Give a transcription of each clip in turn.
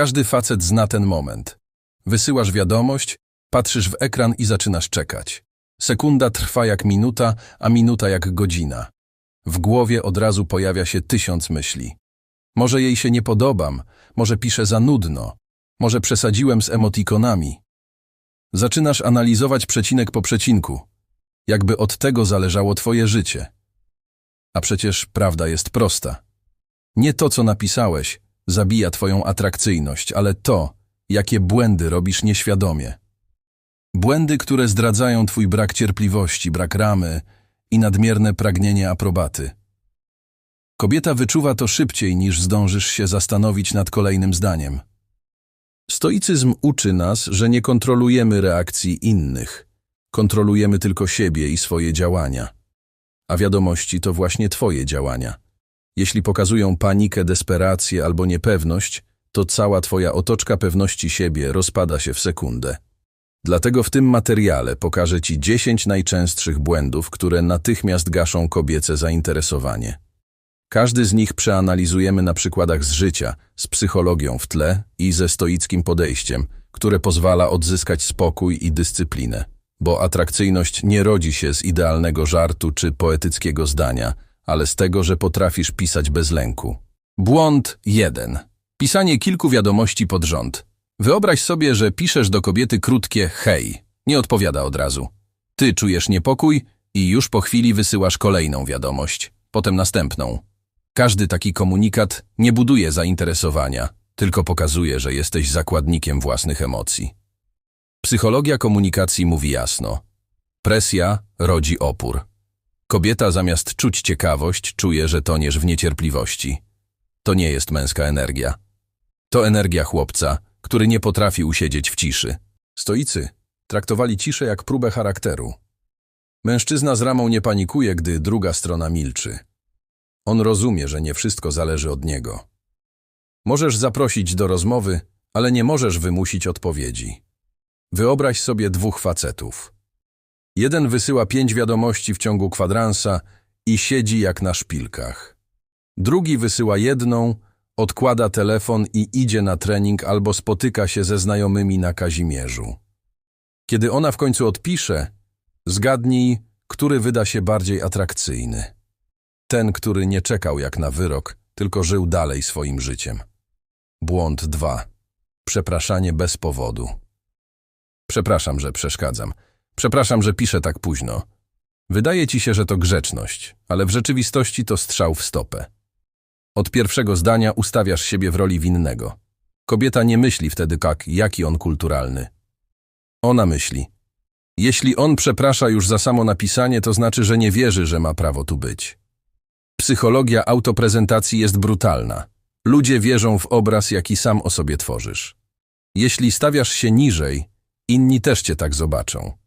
Każdy facet zna ten moment. Wysyłasz wiadomość, patrzysz w ekran i zaczynasz czekać. Sekunda trwa jak minuta, a minuta jak godzina. W głowie od razu pojawia się tysiąc myśli. Może jej się nie podobam, może piszę za nudno, może przesadziłem z emotikonami. Zaczynasz analizować przecinek po przecinku, jakby od tego zależało twoje życie. A przecież prawda jest prosta. Nie to, co napisałeś, zabija twoją atrakcyjność, ale to, jakie błędy robisz nieświadomie. Błędy, które zdradzają twój brak cierpliwości, brak ramy i nadmierne pragnienie aprobaty. Kobieta wyczuwa to szybciej, niż zdążysz się zastanowić nad kolejnym zdaniem. Stoicyzm uczy nas, że nie kontrolujemy reakcji innych. Kontrolujemy tylko siebie i swoje działania. A wiadomości to właśnie twoje działania. Jeśli pokazują panikę, desperację albo niepewność, to cała twoja otoczka pewności siebie rozpada się w sekundę. Dlatego w tym materiale pokażę Ci 10 najczęstszych błędów, które natychmiast gaszą kobiece zainteresowanie. Każdy z nich przeanalizujemy na przykładach z życia, z psychologią w tle i ze stoickim podejściem, które pozwala odzyskać spokój i dyscyplinę. Bo atrakcyjność nie rodzi się z idealnego żartu czy poetyckiego zdania, ale z tego, że potrafisz pisać bez lęku. Błąd 1. Pisanie kilku wiadomości pod rząd. Wyobraź sobie, że piszesz do kobiety krótkie hej. Nie odpowiada od razu. Ty czujesz niepokój i już po chwili wysyłasz kolejną wiadomość, potem następną. Każdy taki komunikat nie buduje zainteresowania, tylko pokazuje, że jesteś zakładnikiem własnych emocji. Psychologia komunikacji mówi jasno. Presja rodzi opór. Kobieta zamiast czuć ciekawość, czuje, że toniesz w niecierpliwości. To nie jest męska energia. To energia chłopca, który nie potrafi usiedzieć w ciszy. Stoicy traktowali ciszę jak próbę charakteru. Mężczyzna z ramą nie panikuje, gdy druga strona milczy. On rozumie, że nie wszystko zależy od niego. Możesz zaprosić do rozmowy, ale nie możesz wymusić odpowiedzi. Wyobraź sobie dwóch facetów. Jeden wysyła pięć wiadomości w ciągu kwadransa i siedzi jak na szpilkach. Drugi wysyła jedną, odkłada telefon i idzie na trening albo spotyka się ze znajomymi na Kazimierzu. Kiedy ona w końcu odpisze, zgadnij, który wyda się bardziej atrakcyjny. Ten, który nie czekał jak na wyrok, tylko żył dalej swoim życiem. Błąd 2. Przepraszanie bez powodu. Przepraszam, że przeszkadzam. Przepraszam, że piszę tak późno. Wydaje ci się, że to grzeczność, ale w rzeczywistości to strzał w stopę. Od pierwszego zdania ustawiasz siebie w roli winnego. Kobieta nie myśli wtedy tak, jaki on kulturalny. Ona myśli. Jeśli on przeprasza już za samo napisanie, to znaczy, że nie wierzy, że ma prawo tu być. Psychologia autoprezentacji jest brutalna. Ludzie wierzą w obraz, jaki sam o sobie tworzysz. Jeśli stawiasz się niżej, inni też cię tak zobaczą.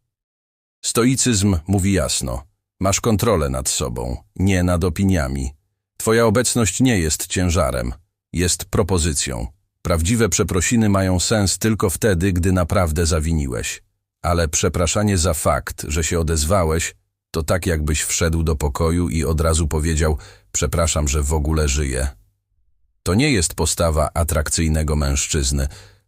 Stoicyzm mówi jasno. Masz kontrolę nad sobą, nie nad opiniami. Twoja obecność nie jest ciężarem, jest propozycją. Prawdziwe przeprosiny mają sens tylko wtedy, gdy naprawdę zawiniłeś. Ale przepraszanie za fakt, że się odezwałeś, to tak jakbyś wszedł do pokoju i od razu powiedział przepraszam, że w ogóle żyję. To nie jest postawa atrakcyjnego mężczyzny,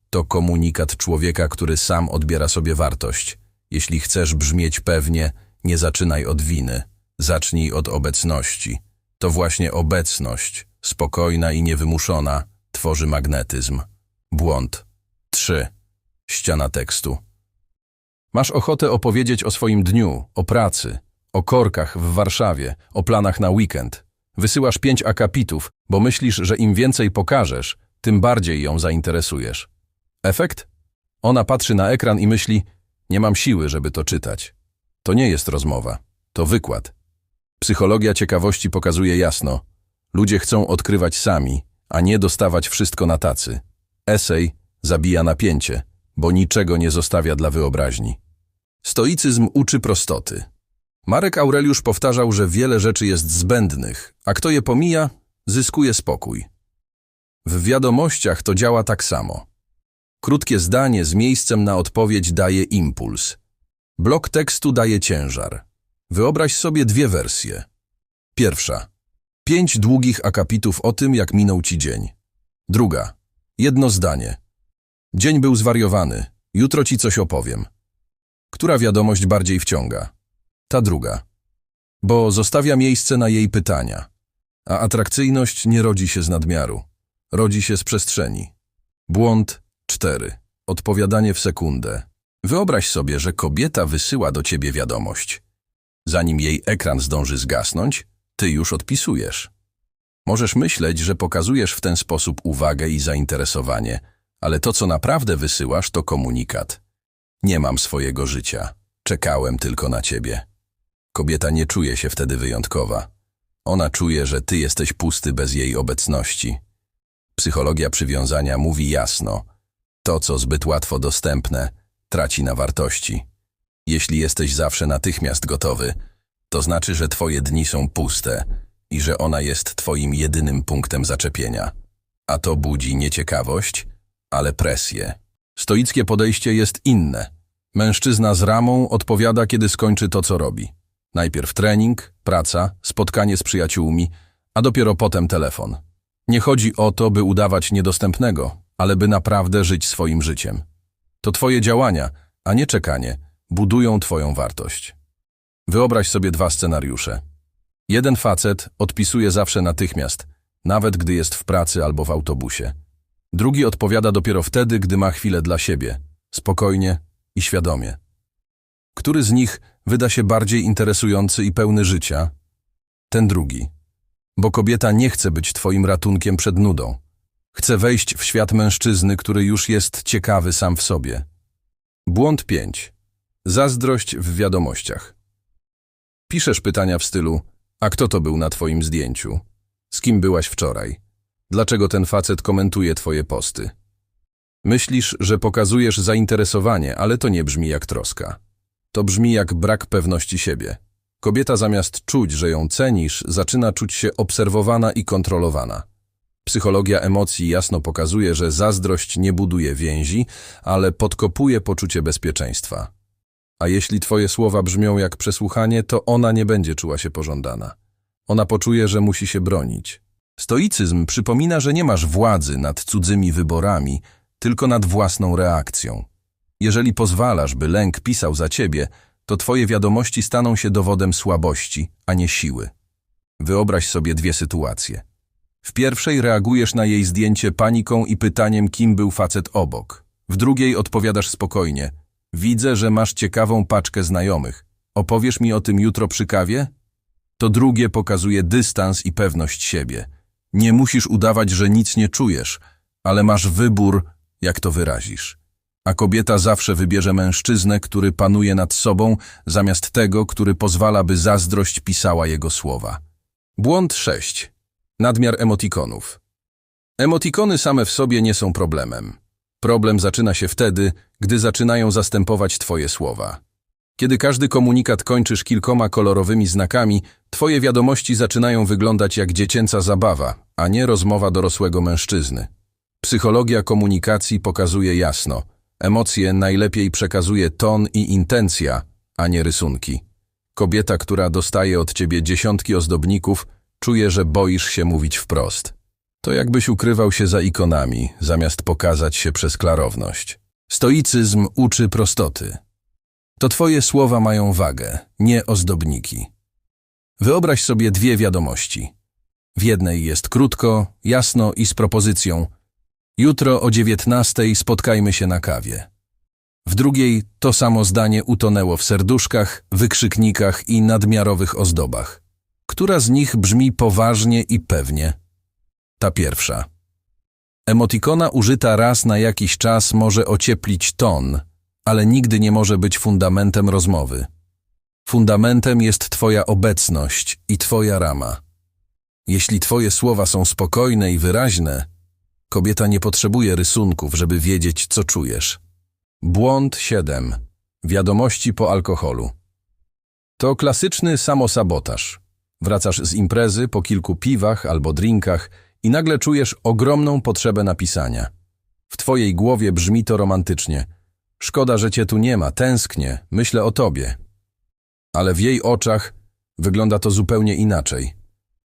to komunikat człowieka, który sam odbiera sobie wartość. Jeśli chcesz brzmieć pewnie, nie zaczynaj od winy, zacznij od obecności. To właśnie obecność, spokojna i niewymuszona, tworzy magnetyzm. Błąd. 3. Ściana tekstu. Masz ochotę opowiedzieć o swoim dniu, o pracy, o korkach w Warszawie, o planach na weekend. Wysyłasz pięć akapitów, bo myślisz, że im więcej pokażesz, tym bardziej ją zainteresujesz. Efekt? Ona patrzy na ekran i myśli, nie mam siły, żeby to czytać. To nie jest rozmowa, to wykład. Psychologia ciekawości pokazuje jasno. Ludzie chcą odkrywać sami, a nie dostawać wszystko na tacy. Esej zabija napięcie, bo niczego nie zostawia dla wyobraźni. Stoicyzm uczy prostoty. Marek Aureliusz powtarzał, że wiele rzeczy jest zbędnych, a kto je pomija, zyskuje spokój. W wiadomościach to działa tak samo. Krótkie zdanie z miejscem na odpowiedź daje impuls. Blok tekstu daje ciężar. Wyobraź sobie dwie wersje. Pierwsza. Pięć długich akapitów o tym, jak minął ci dzień. Druga. Jedno zdanie. Dzień był zwariowany. Jutro ci coś opowiem. Która wiadomość bardziej wciąga? Ta druga. Bo zostawia miejsce na jej pytania. A atrakcyjność nie rodzi się z nadmiaru. Rodzi się z przestrzeni. Błąd 4. Odpowiadanie w sekundę. Wyobraź sobie, że kobieta wysyła do ciebie wiadomość. Zanim jej ekran zdąży zgasnąć, ty już odpisujesz. Możesz myśleć, że pokazujesz w ten sposób uwagę i zainteresowanie, ale to, co naprawdę wysyłasz, to komunikat. Nie mam swojego życia. Czekałem tylko na ciebie. Kobieta nie czuje się wtedy wyjątkowa. Ona czuje, że ty jesteś pusty bez jej obecności. Psychologia przywiązania mówi jasno. To, co zbyt łatwo dostępne, traci na wartości. Jeśli jesteś zawsze natychmiast gotowy, to znaczy, że twoje dni są puste i że ona jest twoim jedynym punktem zaczepienia. A to budzi nie ciekawość, ale presję. Stoickie podejście jest inne. Mężczyzna z ramą odpowiada, kiedy skończy to, co robi. Najpierw trening, praca, spotkanie z przyjaciółmi, a dopiero potem telefon. Nie chodzi o to, by udawać niedostępnego, ale by naprawdę żyć swoim życiem. To twoje działania, a nie czekanie, budują twoją wartość. Wyobraź sobie dwa scenariusze. Jeden facet odpisuje zawsze natychmiast, nawet gdy jest w pracy albo w autobusie. Drugi odpowiada dopiero wtedy, gdy ma chwilę dla siebie, spokojnie i świadomie. Który z nich wyda się bardziej interesujący i pełny życia? Ten drugi. Bo kobieta nie chce być twoim ratunkiem przed nudą. Chce wejść w świat mężczyzny, który już jest ciekawy sam w sobie. Błąd 5. Zazdrość w wiadomościach. Piszesz pytania w stylu a kto to był na twoim zdjęciu? Z kim byłaś wczoraj? Dlaczego ten facet komentuje twoje posty? Myślisz, że pokazujesz zainteresowanie, ale to nie brzmi jak troska. To brzmi jak brak pewności siebie. Kobieta zamiast czuć, że ją cenisz, zaczyna czuć się obserwowana i kontrolowana. Psychologia emocji jasno pokazuje, że zazdrość nie buduje więzi, ale podkopuje poczucie bezpieczeństwa. A jeśli twoje słowa brzmią jak przesłuchanie, to ona nie będzie czuła się pożądana. Ona poczuje, że musi się bronić. Stoicyzm przypomina, że nie masz władzy nad cudzymi wyborami, tylko nad własną reakcją. Jeżeli pozwalasz, by lęk pisał za ciebie, to twoje wiadomości staną się dowodem słabości, a nie siły. Wyobraź sobie dwie sytuacje. W pierwszej reagujesz na jej zdjęcie paniką i pytaniem, kim był facet obok. W drugiej odpowiadasz spokojnie. Widzę, że masz ciekawą paczkę znajomych. Opowiesz mi o tym jutro przy kawie? To drugie pokazuje dystans i pewność siebie. Nie musisz udawać, że nic nie czujesz, ale masz wybór, jak to wyrazisz. A kobieta zawsze wybierze mężczyznę, który panuje nad sobą, zamiast tego, który pozwala, by zazdrość pisała jego słowa. Błąd 6. Nadmiar emotikonów. Emotikony same w sobie nie są problemem. Problem zaczyna się wtedy, gdy zaczynają zastępować Twoje słowa. Kiedy każdy komunikat kończysz kilkoma kolorowymi znakami, Twoje wiadomości zaczynają wyglądać jak dziecięca zabawa, a nie rozmowa dorosłego mężczyzny. Psychologia komunikacji pokazuje jasno. Emocje najlepiej przekazuje ton i intencja, a nie rysunki. Kobieta, która dostaje od ciebie dziesiątki ozdobników, czuje, że boisz się mówić wprost. To jakbyś ukrywał się za ikonami, zamiast pokazać się przez klarowność. Stoicyzm uczy prostoty. To twoje słowa mają wagę, nie ozdobniki. Wyobraź sobie dwie wiadomości. W jednej jest krótko, jasno i z propozycją Jutro o dziewiętnastej spotkajmy się na kawie. W drugiej to samo zdanie utonęło w serduszkach, wykrzyknikach i nadmiarowych ozdobach. Która z nich brzmi poważnie i pewnie? Ta pierwsza. Emotikona użyta raz na jakiś czas może ocieplić ton, ale nigdy nie może być fundamentem rozmowy. Fundamentem jest Twoja obecność i Twoja rama. Jeśli Twoje słowa są spokojne i wyraźne, kobieta nie potrzebuje rysunków, żeby wiedzieć, co czujesz. Błąd 7. Wiadomości po alkoholu. To klasyczny samosabotaż. Wracasz z imprezy po kilku piwach albo drinkach i nagle czujesz ogromną potrzebę napisania. W twojej głowie brzmi to romantycznie. Szkoda, że cię tu nie ma, tęsknię, myślę o tobie. Ale w jej oczach wygląda to zupełnie inaczej.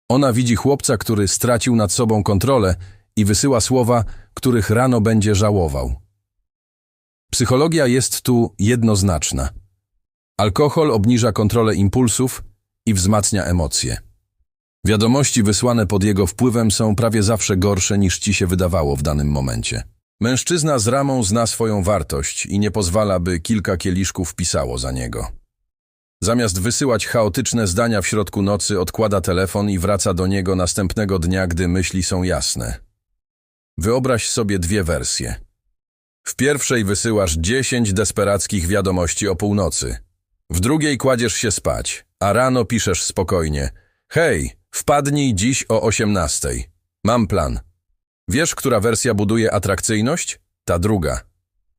Ona widzi chłopca, który stracił nad sobą kontrolę i wysyła słowa, których rano będzie żałował. Psychologia jest tu jednoznaczna. Alkohol obniża kontrolę impulsów i wzmacnia emocje. Wiadomości wysłane pod jego wpływem są prawie zawsze gorsze niż ci się wydawało w danym momencie. Mężczyzna z ramą zna swoją wartość i nie pozwala, by kilka kieliszków pisało za niego. Zamiast wysyłać chaotyczne zdania w środku nocy, odkłada telefon i wraca do niego następnego dnia, gdy myśli są jasne. Wyobraź sobie dwie wersje. W pierwszej wysyłasz 10 desperackich wiadomości o północy. W drugiej kładziesz się spać, a rano piszesz spokojnie. Hej, wpadnij dziś o 18. Mam plan. Wiesz, która wersja buduje atrakcyjność? Ta druga.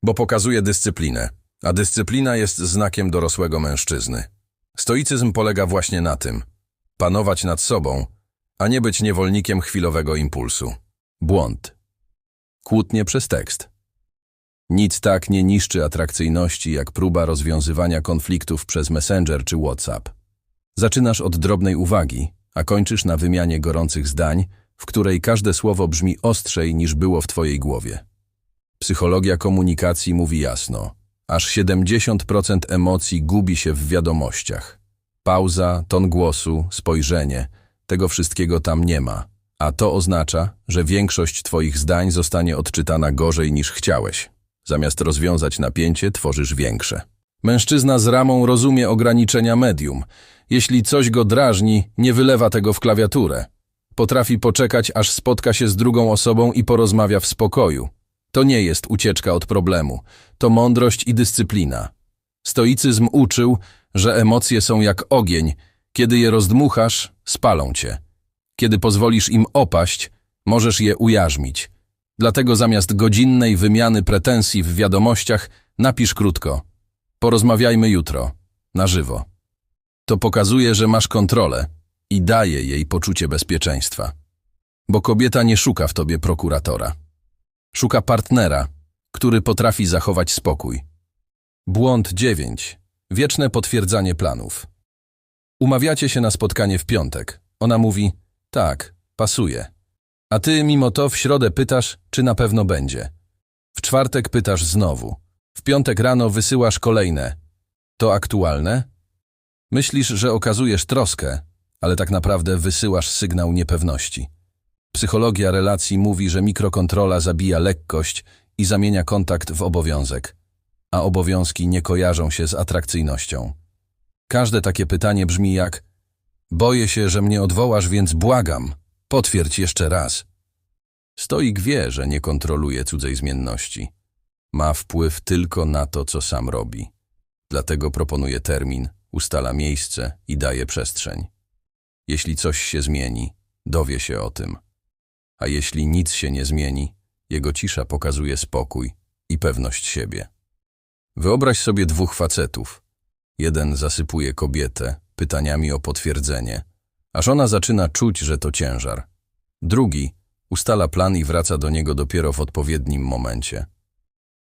Bo pokazuje dyscyplinę, a dyscyplina jest znakiem dorosłego mężczyzny. Stoicyzm polega właśnie na tym. Panować nad sobą, a nie być niewolnikiem chwilowego impulsu. Błąd. Kłótnie przez tekst. Nic tak nie niszczy atrakcyjności, jak próba rozwiązywania konfliktów przez Messenger czy WhatsApp. Zaczynasz od drobnej uwagi, a kończysz na wymianie gorących zdań, w której każde słowo brzmi ostrzej niż było w twojej głowie. Psychologia komunikacji mówi jasno. Aż 70% emocji gubi się w wiadomościach. Pauza, ton głosu, spojrzenie, tego wszystkiego tam nie ma. A to oznacza, że większość twoich zdań zostanie odczytana gorzej niż chciałeś. Zamiast rozwiązać napięcie, tworzysz większe. Mężczyzna z ramą rozumie ograniczenia medium. Jeśli coś go drażni, nie wylewa tego w klawiaturę. Potrafi poczekać, aż spotka się z drugą osobą i porozmawia w spokoju. To nie jest ucieczka od problemu, to mądrość i dyscyplina. Stoicyzm uczył, że emocje są jak ogień. Kiedy je rozdmuchasz, spalą cię. Kiedy pozwolisz im opaść, możesz je ujarzmić. Dlatego zamiast godzinnej wymiany pretensji w wiadomościach, napisz krótko. Porozmawiajmy jutro, na żywo. To pokazuje, że masz kontrolę i daje jej poczucie bezpieczeństwa. Bo kobieta nie szuka w tobie prokuratora. Szuka partnera, który potrafi zachować spokój. Błąd 9. Wieczne potwierdzanie planów. Umawiacie się na spotkanie w piątek. Ona mówi, tak, pasuje. A ty mimo to w środę pytasz, czy na pewno będzie. W czwartek pytasz znowu. W piątek rano wysyłasz kolejne. To aktualne? Myślisz, że okazujesz troskę, ale tak naprawdę wysyłasz sygnał niepewności. Psychologia relacji mówi, że mikrokontrola zabija lekkość i zamienia kontakt w obowiązek, a obowiązki nie kojarzą się z atrakcyjnością. Każde takie pytanie brzmi jak Boję się, że mnie odwołasz, więc błagam, potwierdź jeszcze raz. Stoik wie, że nie kontroluje cudzej zmienności. Ma wpływ tylko na to, co sam robi. Dlatego proponuje termin, ustala miejsce i daje przestrzeń. Jeśli coś się zmieni, dowie się o tym. A jeśli nic się nie zmieni, jego cisza pokazuje spokój i pewność siebie. Wyobraź sobie dwóch facetów. Jeden zasypuje kobietę pytaniami o potwierdzenie, aż ona zaczyna czuć, że to ciężar. Drugi ustala plan i wraca do niego dopiero w odpowiednim momencie.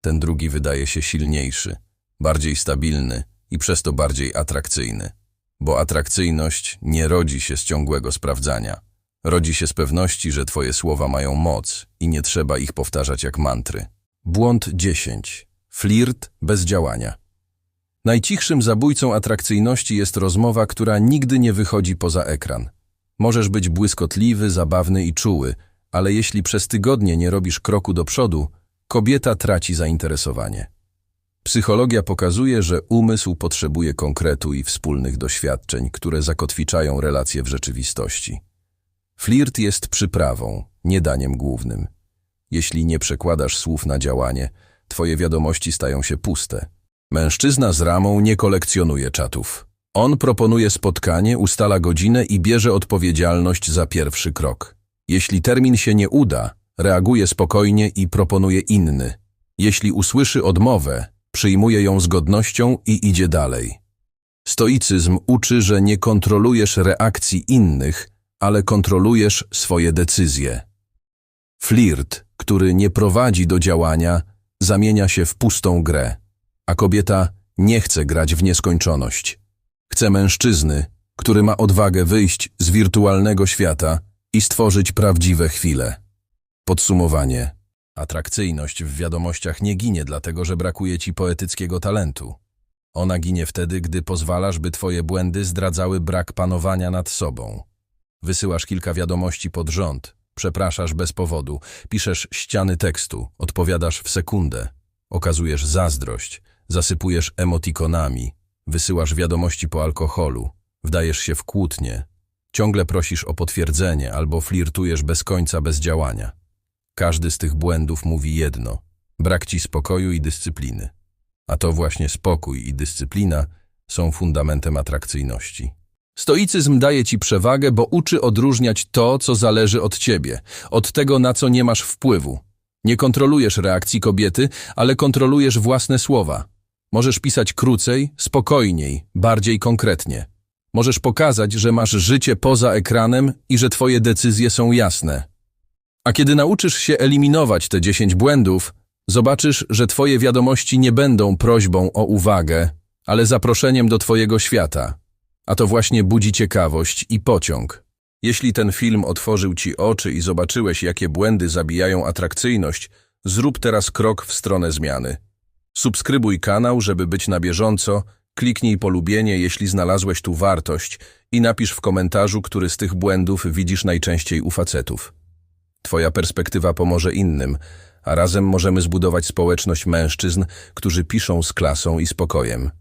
Ten drugi wydaje się silniejszy, bardziej stabilny i przez to bardziej atrakcyjny. Bo atrakcyjność nie rodzi się z ciągłego sprawdzania. Rodzi się z pewności, że twoje słowa mają moc i nie trzeba ich powtarzać jak mantry. Błąd 10. Flirt bez działania. Najcichszym zabójcą atrakcyjności jest rozmowa, która nigdy nie wychodzi poza ekran. Możesz być błyskotliwy, zabawny i czuły, ale jeśli przez tygodnie nie robisz kroku do przodu, kobieta traci zainteresowanie. Psychologia pokazuje, że umysł potrzebuje konkretu i wspólnych doświadczeń, które zakotwiczają relacje w rzeczywistości. Flirt jest przyprawą, nie daniem głównym. Jeśli nie przekładasz słów na działanie, twoje wiadomości stają się puste. Mężczyzna z ramą nie kolekcjonuje czatów. On proponuje spotkanie, ustala godzinę i bierze odpowiedzialność za pierwszy krok. Jeśli termin się nie uda, reaguje spokojnie i proponuje inny. Jeśli usłyszy odmowę, przyjmuje ją z godnością i idzie dalej. Stoicyzm uczy, że nie kontrolujesz reakcji innych, ale kontrolujesz swoje decyzje. Flirt, który nie prowadzi do działania, zamienia się w pustą grę, a kobieta nie chce grać w nieskończoność. Chce mężczyzny, który ma odwagę wyjść z wirtualnego świata i stworzyć prawdziwe chwile. Podsumowanie. Atrakcyjność w wiadomościach nie ginie dlatego, że brakuje ci poetyckiego talentu. Ona ginie wtedy, gdy pozwalasz, by twoje błędy zdradzały brak panowania nad sobą. Wysyłasz kilka wiadomości pod rząd, przepraszasz bez powodu, piszesz ściany tekstu, odpowiadasz w sekundę, okazujesz zazdrość, zasypujesz emotikonami, wysyłasz wiadomości po alkoholu, wdajesz się w kłótnie, ciągle prosisz o potwierdzenie albo flirtujesz bez końca bez działania. Każdy z tych błędów mówi jedno – brak ci spokoju i dyscypliny. A to właśnie spokój i dyscyplina są fundamentem atrakcyjności. Stoicyzm daje ci przewagę, bo uczy odróżniać to, co zależy od ciebie, od tego, na co nie masz wpływu. Nie kontrolujesz reakcji kobiety, ale kontrolujesz własne słowa. Możesz pisać krócej, spokojniej, bardziej konkretnie. Możesz pokazać, że masz życie poza ekranem i że twoje decyzje są jasne. A kiedy nauczysz się eliminować te 10 błędów, zobaczysz, że twoje wiadomości nie będą prośbą o uwagę, ale zaproszeniem do twojego świata. A to właśnie budzi ciekawość i pociąg. Jeśli ten film otworzył ci oczy i zobaczyłeś, jakie błędy zabijają atrakcyjność, zrób teraz krok w stronę zmiany. Subskrybuj kanał, żeby być na bieżąco, kliknij polubienie, jeśli znalazłeś tu wartość i napisz w komentarzu, który z tych błędów widzisz najczęściej u facetów. Twoja perspektywa pomoże innym, a razem możemy zbudować społeczność mężczyzn, którzy piszą z klasą i spokojem.